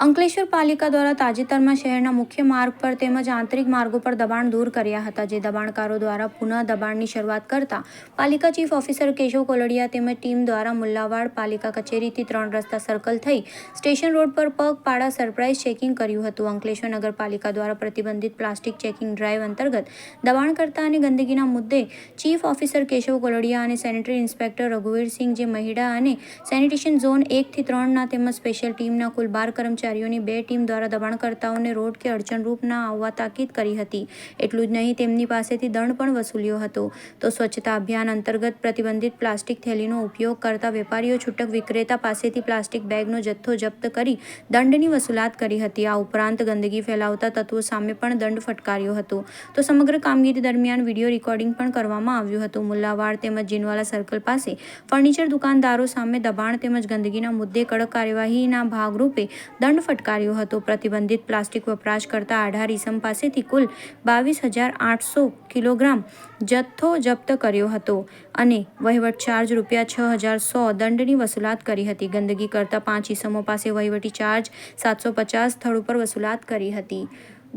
અંકલેશ્વર પાલિકા દ્વારા તાજેતરમાં શહેરના મુખ્ય માર્ગ પર તેમજ આંતરિક માર્ગો પર દબાણ દૂર કર્યા હતા, જે દબાણકારો દ્વારા પુનઃ દબાણની શરૂઆત કરતા પાલિકા ચીફ ઓફિસર કેશવ કોલડિયા તેમજ ટીમ દ્વારા મુલ્લાવાડ પાલિકા કચેરીથી ત્રણ રસ્તા સર્કલ થઈ સ્ટેશન રોડ પર પગપાળા સરપ્રાઇઝ ચેકિંગ કર્યું હતું. અંકલેશ્વર નગરપાલિકા દ્વારા પ્રતિબંધિત પ્લાસ્ટિક ચેકિંગ ડ્રાઈવ અંતર્ગત દબાણકર્તા અને ગંદકીના મુદ્દે ચીફ ઓફિસર કેશવ કોલડિયા અને સેનેટરી ઇન્સ્પેક્ટર રઘુવીરસિંહ જે મહિડા અને સેનિટેશન ઝોન એકથી ત્રણના તેમજ સ્પેશિયલ ટીમના કુલ બાર કર્મચારીઓની બે ટીમ દ્વારા દબાણકર્તાઓને રોડ કે અડચણરૂપ ના આવવા તાકીદ કરી હતી. એટલું જ નહીં, તેમની પાસેથી દંડ પણ વસૂલ્યો હતો. તો સ્વચ્છતા અભિયાન અંતર્ગત પ્રતિબંધિત પ્લાસ્ટિક થેલીનો ઉપયોગ કરતા વેપારીઓ છૂટક વિક્રેતા પાસેથી પ્લાસ્ટિક બેગનો જથ્થો જપ્ત કરી દંડની વસૂલાત કરી હતી. આ ઉપરાંત ગંદકી ફેલાવતા તત્વો સામે પણ દંડ ફટકાર્યો હતો. તો સમગ્ર કામગીરી દરમિયાન વીડિયો રેકોર્ડિંગ પણ કરવામાં આવ્યું હતું. મુલ્લાવાડ તેમજ જીનવાલા સર્કલ પાસે ફર્નિચર દુકાનદારો સામે દબાણ તેમજ ગંદકીના મુદ્દે કડક કાર્યવાહીના ભાગરૂપે દંડ ફટકાર્યો હતો. પ્રતિબંધિત પ્લાસ્ટિક વપરાશ કરતા અઢાર ઇસમ પાસેથી કુલ બાવીસ હજાર આઠસો કિલોગ્રામ જથ્થો જપ્ત કર્યો હતો અને વહીવટ ચાર્જ રૂપિયા છ હજાર સો દંડની વસૂલાત કરી હતી. ગંદકી કરતા પાંચ ઇસમો પાસે વહીવટી ચાર્જ સાતસો પચાસ સ્થળ ઉપર વસૂલાત કરી હતી.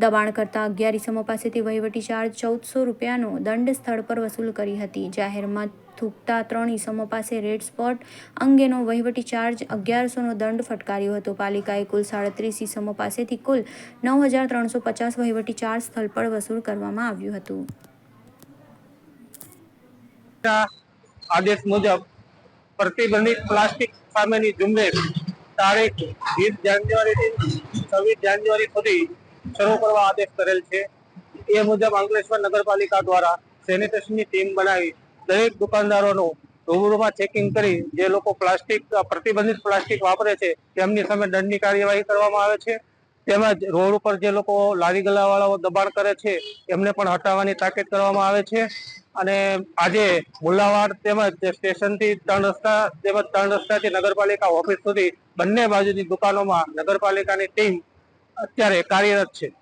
દબાણ કરતા અગિયાર ઇસમો પાસેથી વહીવટી ચાર્જ ચૌદસો રૂપિયાનો દંડ સ્થળ પર વસૂલ કરી હતી. જાહેરમાં થૂકતા ત્રણ ઇસમો પાસે રેડ સ્પોટ અંગેનો વહીવટી ચાર્જ અગિયારસોનો દંડ ફટકાર્યો હતો. પાલિકાએ કુલ સાડત્રીસ ઇસમો પાસેથી કુલ નવ હજાર ત્રણસો પચાસ વહીવટી ચાર્જ સ્થળ પર વસૂલ કરવામાં આવ્યું હતું. આદેશ મુજબ પ્રતિબંધિત પ્લાસ્ટિક સામેની ઝુંબેશ તારીખ વીસ જાન્યુઆરીથી છવ્વીસ જાન્યુઆરી સુધી શરૂ કરવા આદેશ કરેલ છે. એ મુજબ અંકલેશ્વર નગરપાલિકા દ્વારા સેનિટેશનની ટીમ બનાવી દરેક દુકાનદારોનું રૂબરૂમાં ચેકિંગ કરી જે લોકો પ્લાસ્ટિક, પ્રતિબંધિત પ્લાસ્ટિક વાપરે છે, તેમની સામે દંડની કાર્યવાહી કરવામાં આવે છે. તેમજ રોડ ઉપર જે લોકો લારી ગલાવાળાઓ દબાણ કરે છે, એમને પણ હટાવવાની તાકીદ કરવામાં આવે છે. અને આજે મુલાવાડ તેમજ સ્ટેશનથી ત્રણ રસ્તા, તેમજ ત્રણ રસ્તાથી નગરપાલિકા ઓફિસ સુધી બંને બાજુની દુકાનોમાં નગરપાલિકાની ટીમ અત્યારે કાર્યરત છે.